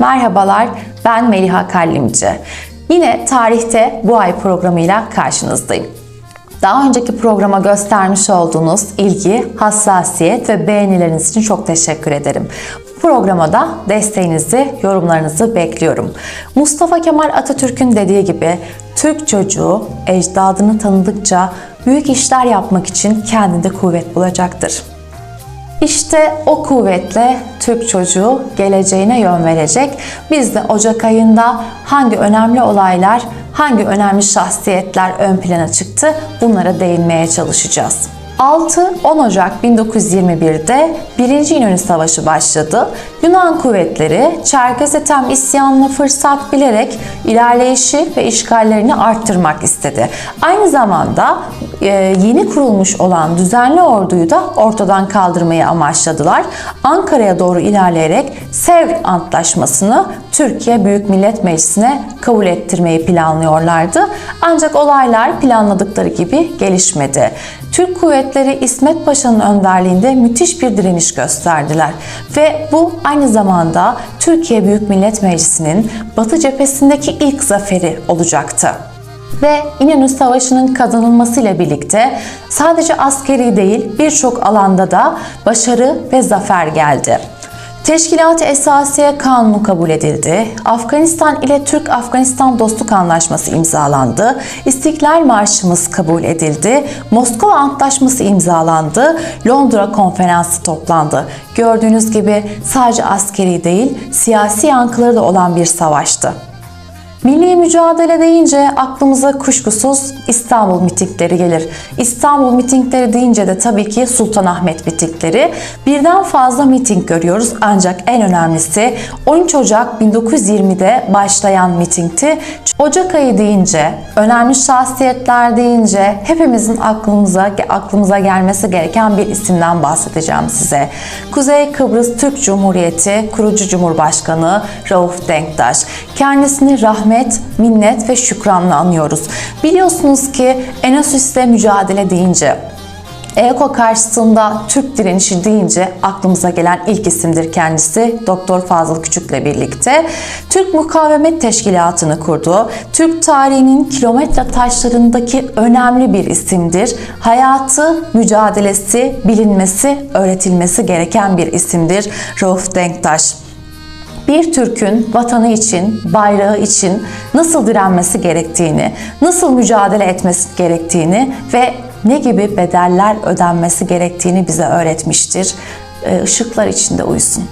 Merhabalar, ben Meliha Kallimci. Yine tarihte bu ay programıyla karşınızdayım. Daha önceki programa göstermiş olduğunuz ilgi, hassasiyet ve beğenileriniz için çok teşekkür ederim. Programa da desteğinizi, yorumlarınızı bekliyorum. Mustafa Kemal Atatürk'ün dediği gibi Türk çocuğu ecdadını tanıdıkça büyük işler yapmak için kendinde kuvvet bulacaktır. İşte o kuvvetle Türk çocuğu geleceğine yön verecek. Biz de Ocak ayında hangi önemli olaylar, hangi önemli şahsiyetler ön plana çıktı bunlara değinmeye çalışacağız. 6-10 Ocak 1921'de 1. İnönü Savaşı başladı. Yunan kuvvetleri Çerkezetem isyanını fırsat bilerek ilerleyişi ve işgallerini arttırmak istedi. Aynı zamanda yeni kurulmuş olan düzenli orduyu da ortadan kaldırmayı amaçladılar. Ankara'ya doğru ilerleyerek Sevr Antlaşması'nı Türkiye Büyük Millet Meclisi'ne kabul ettirmeyi planlıyorlardı. Ancak olaylar planladıkları gibi gelişmedi. Türk kuvvetleri İsmet Paşa'nın önderliğinde müthiş bir direniş gösterdiler ve bu aynı zamanda Türkiye Büyük Millet Meclisi'nin Batı cephesindeki ilk zaferi olacaktı ve İnönü Savaşı'nın kazanılmasıyla birlikte sadece askeri değil birçok alanda da başarı ve zafer geldi. Teşkilat-ı Esasiye Kanunu kabul edildi. Afganistan ile Türk-Afganistan Dostluk Anlaşması imzalandı. İstiklal Marşımız kabul edildi. Moskova Antlaşması imzalandı. Londra Konferansı toplandı. Gördüğünüz gibi sadece askeri değil, siyasi yankıları da olan bir savaştı. Milli mücadele deyince aklımıza kuşkusuz İstanbul mitingleri gelir. İstanbul mitingleri deyince de tabii ki Sultanahmet mitingleri. Birden fazla miting görüyoruz ancak en önemlisi 13 Ocak 1920'de başlayan mitingti. Ocak ayı deyince, önemli şahsiyetler deyince hepimizin aklımıza aklımıza gelmesi gereken bir isimden bahsedeceğim size. Kuzey Kıbrıs Türk Cumhuriyeti kurucu Cumhurbaşkanı Rauf Denktaş. Kendisini rahmet, minnet ve şükranla anıyoruz. Biliyorsunuz ki Enasüs'le mücadele deyince EKO karşısında Türk direnişi deyince aklımıza gelen ilk isimdir kendisi Doktor Fazıl Küçük'le birlikte. Türk Mukavemet Teşkilatı'nı kurdu. Türk tarihinin kilometre taşlarındaki önemli bir isimdir. Hayatı, mücadelesi, bilinmesi, öğretilmesi gereken bir isimdir Rauf Denktaş bir Türk'ün vatanı için, bayrağı için nasıl direnmesi gerektiğini, nasıl mücadele etmesi gerektiğini ve ne gibi bedeller ödenmesi gerektiğini bize öğretmiştir. Işıklar içinde uyusun.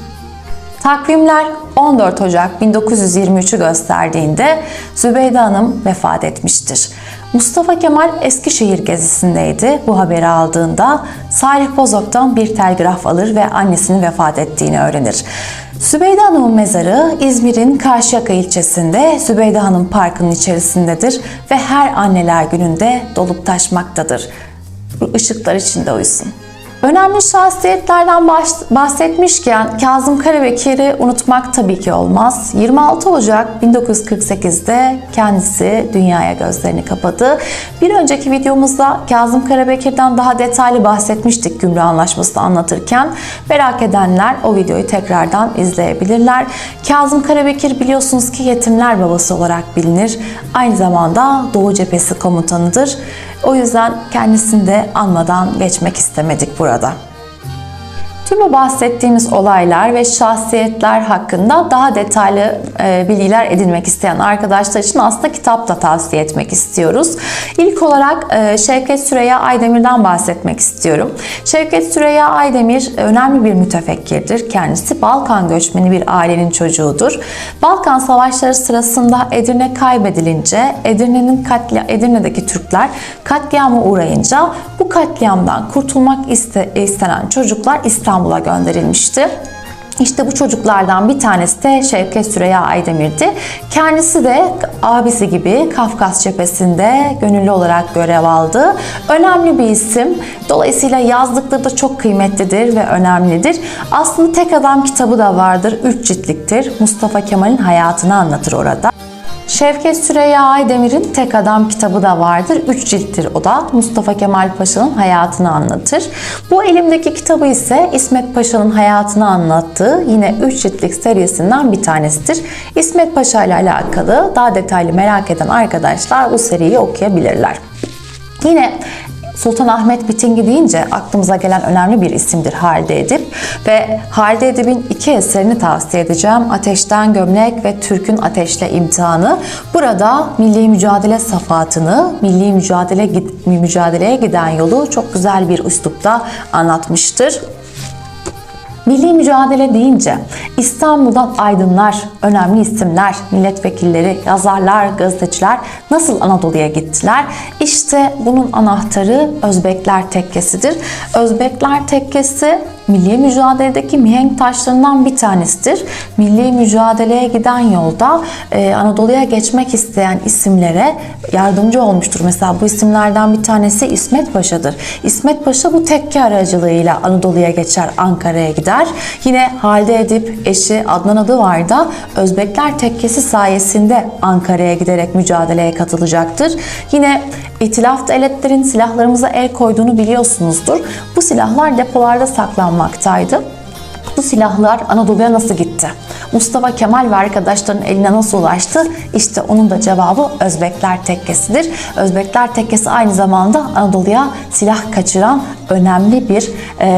Takvimler 14 Ocak 1923'ü gösterdiğinde Zübeyde Hanım vefat etmiştir. Mustafa Kemal Eskişehir gezisindeydi. Bu haberi aldığında Salih Bozok'tan bir telgraf alır ve annesinin vefat ettiğini öğrenir. Zübeyde Hanım'ın mezarı İzmir'in Karşıyaka ilçesinde Zübeyde Hanım Parkı'nın içerisindedir ve her anneler gününde dolup taşmaktadır. Işıklar içinde uyusun. Önemli şahsiyetlerden bahsetmişken Kazım Karabekir'i unutmak tabii ki olmaz. 26 Ocak 1948'de kendisi dünyaya gözlerini kapadı. Bir önceki videomuzda Kazım Karabekir'den daha detaylı bahsetmiştik Gümrük Anlaşması'nı anlatırken. Merak edenler o videoyu tekrardan izleyebilirler. Kazım Karabekir biliyorsunuz ki yetimler babası olarak bilinir. Aynı zamanda Doğu Cephesi komutanıdır. O yüzden kendisini de anmadan geçmek istemedik burada. Tüm bu bahsettiğimiz olaylar ve şahsiyetler hakkında daha detaylı e, bilgiler edinmek isteyen arkadaşlar için aslında kitap da tavsiye etmek istiyoruz. İlk olarak e, Şevket Süreyya Aydemir'den bahsetmek istiyorum. Şevket Süreyya Aydemir önemli bir mütefekkirdir. Kendisi Balkan göçmeni bir ailenin çocuğudur. Balkan savaşları sırasında Edirne kaybedilince Edirne'nin katli Edirne'deki Türkler katliama uğrayınca bu katliamdan kurtulmak iste, istenen çocuklar İstanbul'a İstanbul'a gönderilmişti. İşte bu çocuklardan bir tanesi de Şevket Süreyya Aydemir'di. Kendisi de abisi gibi Kafkas cephesinde gönüllü olarak görev aldı. Önemli bir isim. Dolayısıyla yazdıkları da çok kıymetlidir ve önemlidir. Aslında tek adam kitabı da vardır. Üç ciltliktir. Mustafa Kemal'in hayatını anlatır orada. Şevket Süreyya Aydemir'in Tek Adam kitabı da vardır. Üç cilttir o da. Mustafa Kemal Paşa'nın hayatını anlatır. Bu elimdeki kitabı ise İsmet Paşa'nın hayatını anlattığı yine üç ciltlik serisinden bir tanesidir. İsmet Paşa ile alakalı daha detaylı merak eden arkadaşlar bu seriyi okuyabilirler. Yine Sultan Ahmet Bitingi deyince aklımıza gelen önemli bir isimdir Halide Edip ve Halide Edip'in iki eserini tavsiye edeceğim. Ateşten Gömlek ve Türk'ün Ateşle İmtihanı. Burada milli mücadele safatını, milli mücadele mücadeleye giden yolu çok güzel bir üslupta anlatmıştır. Milli mücadele deyince İstanbul'dan aydınlar, önemli isimler, milletvekilleri, yazarlar, gazeteciler nasıl Anadolu'ya gittiler? İşte bunun anahtarı Özbekler Tekkesi'dir. Özbekler Tekkesi milli mücadeledeki mihenk taşlarından bir tanesidir. Milli mücadeleye giden yolda e, Anadolu'ya geçmek isteyen isimlere yardımcı olmuştur. Mesela bu isimlerden bir tanesi İsmet Paşa'dır. İsmet Paşa bu tekke aracılığıyla Anadolu'ya geçer, Ankara'ya gider. Yine Halide Edip eşi Adnan Adıvar da Özbekler Tekkesi sayesinde Ankara'ya giderek mücadeleye katılacaktır. Yine İtilaf devletlerin silahlarımıza el koyduğunu biliyorsunuzdur. Bu silahlar depolarda saklanmaktaydı. Bu silahlar Anadolu'ya nasıl gitti? Mustafa Kemal ve arkadaşlarının eline nasıl ulaştı? İşte onun da cevabı Özbekler Tekkesi'dir. Özbekler Tekkesi aynı zamanda Anadolu'ya silah kaçıran önemli bir e,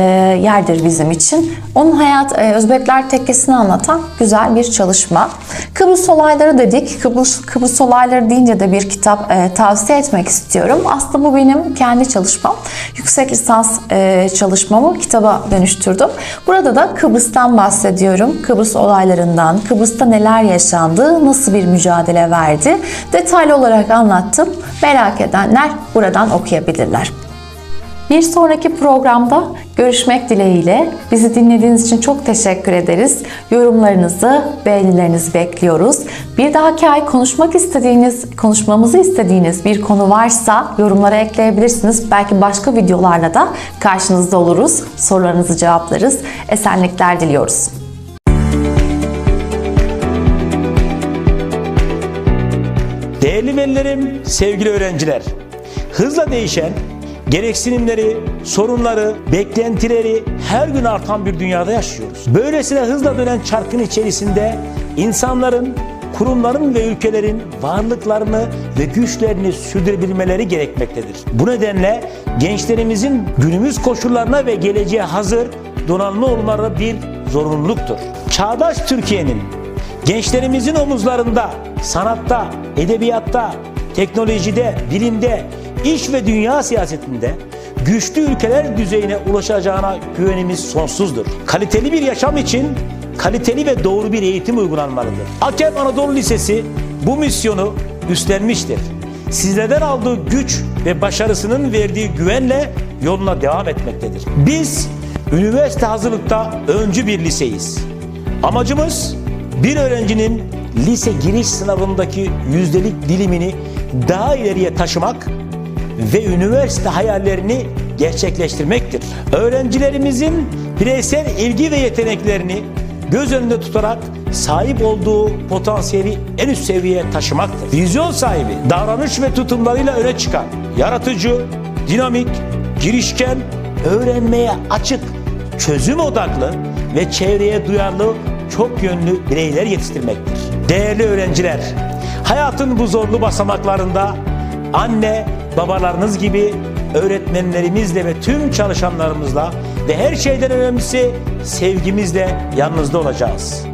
yerdir bizim için. Onun hayat e, Özbekler Tekkesi'ni anlatan güzel bir çalışma. Kıbrıs olayları dedik. Kıbrıs, Kıbrıs olayları deyince de bir kitap e, tavsiye etmek istiyorum. Aslında bu benim kendi çalışmam. Yüksek lisans e, çalışmamı kitaba dönüştürdüm. Burada da Kıbrıs'tan bahsediyorum. Kıbrıs olaylarından, Kıbrıs'ta neler yaşandı, nasıl bir mücadele verdi detaylı olarak anlattım. Merak edenler buradan okuyabilirler. Bir sonraki programda görüşmek dileğiyle bizi dinlediğiniz için çok teşekkür ederiz. Yorumlarınızı, beğenilerinizi bekliyoruz. Bir dahaki ay konuşmak istediğiniz, konuşmamızı istediğiniz bir konu varsa yorumlara ekleyebilirsiniz. Belki başka videolarla da karşınızda oluruz. Sorularınızı cevaplarız. Esenlikler diliyoruz. Değerli sevgili öğrenciler, hızla değişen gereksinimleri, sorunları, beklentileri her gün artan bir dünyada yaşıyoruz. Böylesine hızla dönen çarkın içerisinde insanların, kurumların ve ülkelerin varlıklarını ve güçlerini sürdürebilmeleri gerekmektedir. Bu nedenle gençlerimizin günümüz koşullarına ve geleceğe hazır, donanımlı olmaları bir zorunluluktur. Çağdaş Türkiye'nin gençlerimizin omuzlarında sanatta, edebiyatta, teknolojide, bilimde, iş ve dünya siyasetinde güçlü ülkeler düzeyine ulaşacağına güvenimiz sonsuzdur. Kaliteli bir yaşam için kaliteli ve doğru bir eğitim uygulanmalıdır. Akem Anadolu Lisesi bu misyonu üstlenmiştir. Sizlerden aldığı güç ve başarısının verdiği güvenle yoluna devam etmektedir. Biz üniversite hazırlıkta öncü bir liseyiz. Amacımız bir öğrencinin lise giriş sınavındaki yüzdelik dilimini daha ileriye taşımak ve üniversite hayallerini gerçekleştirmektir. Öğrencilerimizin bireysel ilgi ve yeteneklerini göz önünde tutarak sahip olduğu potansiyeli en üst seviyeye taşımaktır. Vizyon sahibi, davranış ve tutumlarıyla öne çıkan, yaratıcı, dinamik, girişken, öğrenmeye açık, çözüm odaklı ve çevreye duyarlı çok yönlü bireyler yetiştirmektir. Değerli öğrenciler, hayatın bu zorlu basamaklarında anne, babalarınız gibi öğretmenlerimizle ve tüm çalışanlarımızla ve her şeyden önemlisi sevgimizle yanınızda olacağız.